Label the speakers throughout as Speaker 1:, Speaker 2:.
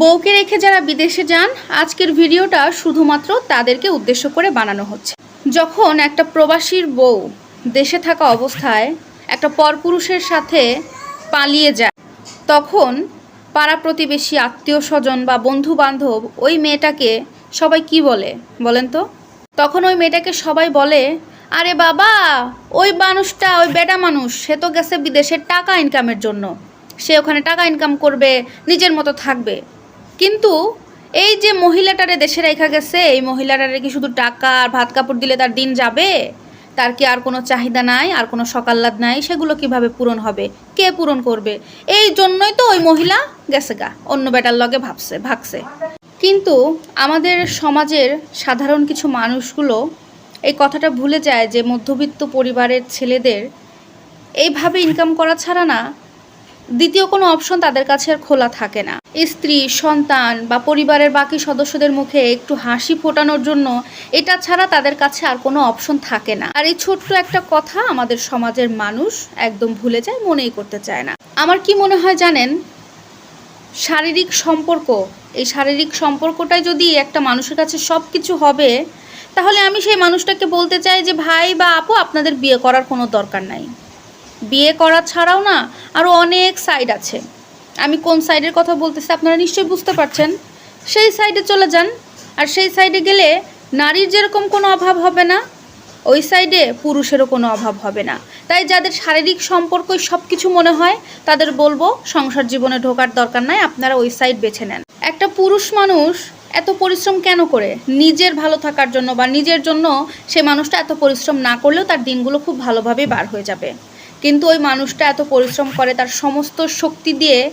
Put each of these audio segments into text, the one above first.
Speaker 1: বউকে রেখে যারা বিদেশে যান, আজকের ভিডিওটা শুধুমাত্র তাদেরকে উদ্দেশ্য করে বানানো হচ্ছে। যখন একটা প্রবাসীর বউ দেশে থাকা অবস্থায় একটা পরপুরুষের সাথে পালিয়ে যায়, তখন পাড়া প্রতিবেশী আত্মীয় স্বজন বা বন্ধু বান্ধব ওই মেয়েটাকে সবাই কি বলে বলেন তো? তখন ওই মেয়েটাকে সবাই বলে, আরে বাবা, ওই মানুষটা, ওই বেটা মানুষ, সে তো গেছে বিদেশে টাকা ইনকামের জন্য। সে ওখানে টাকা ইনকাম করবে, নিজের মতো থাকবে। কিন্তু এই যে মহিলাটারে দেশে রেখা গেছে, এই মহিলাটারে কি শুধু টাকা আর ভাত কাপড় দিলে তার দিন যাবে? তার কি আর কোনো চাহিদা নাই, আর কোনো সকাল্লাদ নাই? সেগুলো কীভাবে পূরণ হবে? কে পূরণ করবে? এই জন্যই তো ওই মহিলা গেছে গা, অন্য বেটার লগে ভাবছে, ভাগছে। কিন্তু আমাদের সমাজের সাধারণ কিছু মানুষগুলো এই কথাটা ভুলে যায় যে মধ্যবিত্ত পরিবারের ছেলেদের এইভাবে ইনকাম করা ছাড়া না দ্বিতীয় কোনো অপশন তাদের কাছে আর খোলা থাকে না। স্ত্রী, সন্তান বা পরিবারের বাকি সদস্যদের মুখে একটু হাসি ফোটানোর জন্য এটা ছাড়া তাদের কাছে আর কোনো অপশন থাকে না। আর এই ছোট্ট একটা কথা আমাদের সমাজের মানুষ একদম ভুলে যায়, মনেই করতে চায় না। আমার কি মনে হয় জানেন? শারীরিক সম্পর্ক, এই শারীরিক সম্পর্কটাই যদি একটা মানুষের কাছে সব কিছু হবে, তাহলে আমি সেই মানুষটাকে বলতে চাই যে, ভাই বা আপু, আপনাদের বিয়ে করার কোনো দরকার নাই। বিয়ে করা ছাড়াও না আরও অনেক সাইড আছে। আমি কোন সাইডের কথা বলতেছি আপনারা নিশ্চয়ই বুঝতে পারছেন। সেই সাইডে চলে যান, আর সেই সাইডে গেলে নারীর যেরকম কোনো অভাব হবে না, ওই সাইডে পুরুষেরও কোনো অভাব হবে না। তাই যাদের শারীরিক সম্পর্কই সব কিছু মনে হয়, তাদের বলব সংসার জীবনে ঢোকার দরকার নাই, আপনারা ওই সাইড বেছে নেন। একটা পুরুষ মানুষ এত পরিশ্রম কেন করে? নিজের ভালো থাকার জন্য বা নিজের জন্য সে মানুষটা এত পরিশ্রম না করলেও তার দিনগুলো খুব ভালোভাবেই বার হয়ে যাবে। কিন্তু ওই মানুষটা এত পরিশ্রম করে, তার সমস্ত শক্তি দিয়ে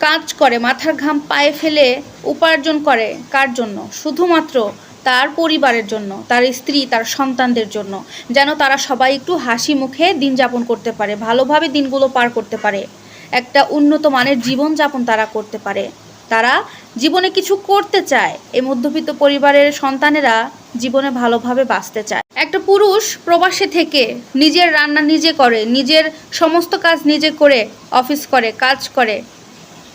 Speaker 1: কাজ করে, মাথার ঘাম পায়ে ফেলে উপার্জন করে কার জন্য? শুধুমাত্র তার পরিবারের জন্য, তার স্ত্রী, তার সন্তানদের জন্য। যেন তারা সবাই একটু হাসি মুখে দিন যাপন করতে পারে, ভালোভাবে দিনগুলো পার করতে পারে। একটা উন্নত মানের জীবনযাপন তারা করতে পারে। তারা জীবনে কিছু করতে চায়। এই মধ্যবিত্ত পরিবারের সন্তানেরা জীবনে ভালোভাবে বাঁচতে চায়। একটা পুরুষ প্রবাসে থেকে নিজের রান্না নিজে করে, নিজের সমস্ত কাজ নিজে করে, অফিস করে, কাজ করে।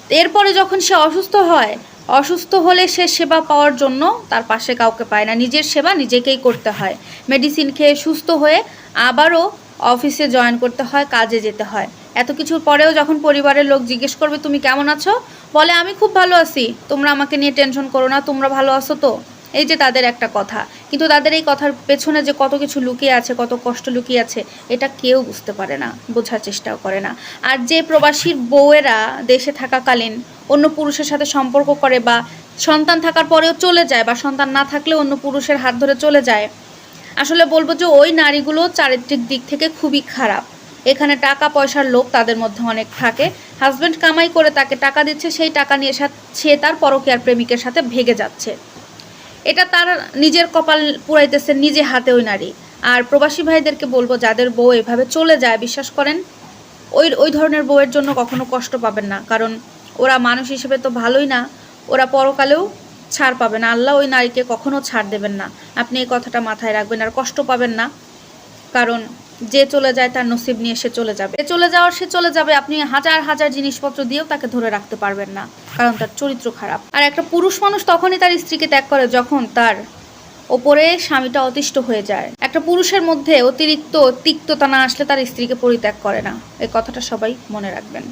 Speaker 1: এরপরে যখন সে অসুস্থ হয়, অসুস্থ হলে সে সেবা পাওয়ার জন্য তার পাশে কাউকে পায় না। নিজের সেবা নিজেকেই করতে হয়। মেডিসিন খেয়ে সুস্থ হয়ে আবারও অফিসে জয়েন করতে হয়, কাজে যেতে হয়। এত কিছুর পরেও যখন পরিবারের লোক জিজ্ঞেস করবে, তুমি কেমন আছো? বলে, আমি খুব ভালো আছি। তোমরা আমাকে নিয়ে টেনশন করো না, তোমরা ভালো আছো তো? এই যে তাদের একটা কথা। কিন্তু তাদের এই কথার পেছনে যে কত কিছু লুকিয়ে আছে, কত কষ্ট লুকিয়ে আছে, এটা কেউ বুঝতে পারে না, বোঝার চেষ্টাও করে না। আর যে প্রবাসীর বউয়েরা দেশে থাকাকালীন অন্য পুরুষের সাথে সম্পর্ক করে বা সন্তান থাকার পরেও চলে যায় বা সন্তান না থাকলে অন্য পুরুষের হাত ধরে চলে যায়, আসলে বলব যে ওই নারীগুলো চারিত্রিক দিক থেকে খুবই খারাপ। এখানে টাকা পয়সার লোক তাদের মধ্যে অনেক থাকে। হাজব্যান্ড কামাই করে তাকে টাকা দিচ্ছে, সেই টাকা নিয়ে সা- তার পরকীয়ার প্রেমিকের সাথে ভেগে যাচ্ছে। এটা তার নিজের কপাল পুরাইতেছে নিজে হাতে ওই নারী। আর প্রবাসী ভাইদেরকে বলব, যাদের বউ এভাবে চলে যায়, বিশ্বাস করেন, ওই ওই ধরনের বউয়ের জন্য কখনো কষ্ট পাবেন না। কারণ ওরা মানুষ হিসেবে তো ভালোই না, ওরা পরকালেও ছাড় পাবে না। আল্লাহ ওই নারীকে কখনো ছাড় দেবেন না। আপনি এই কথাটা মাথায় রাখবেন আর কষ্ট পাবেন না। কারণ যে চলে যায় তার নসিব নিয়ে সে চলে যাবে। চলে যাওয়ার সে চলে যাবে, আপনি হাজার হাজার জিনিসপত্র দিয়েও তাকে ধরে রাখতে পারবেন না, কারণ তার চরিত্র খারাপ। আর একটা পুরুষ মানুষ তখনই তার স্ত্রীকে ত্যাগ করে যখন তার ওপরে স্বামীটা অতিষ্ঠ হয়ে যায়। একটা পুরুষের মধ্যে অতিরিক্ত তিক্ততা না আসলে তার স্ত্রীকে পরিত্যাগ করে না। এই কথাটা সবাই মনে রাখবেন।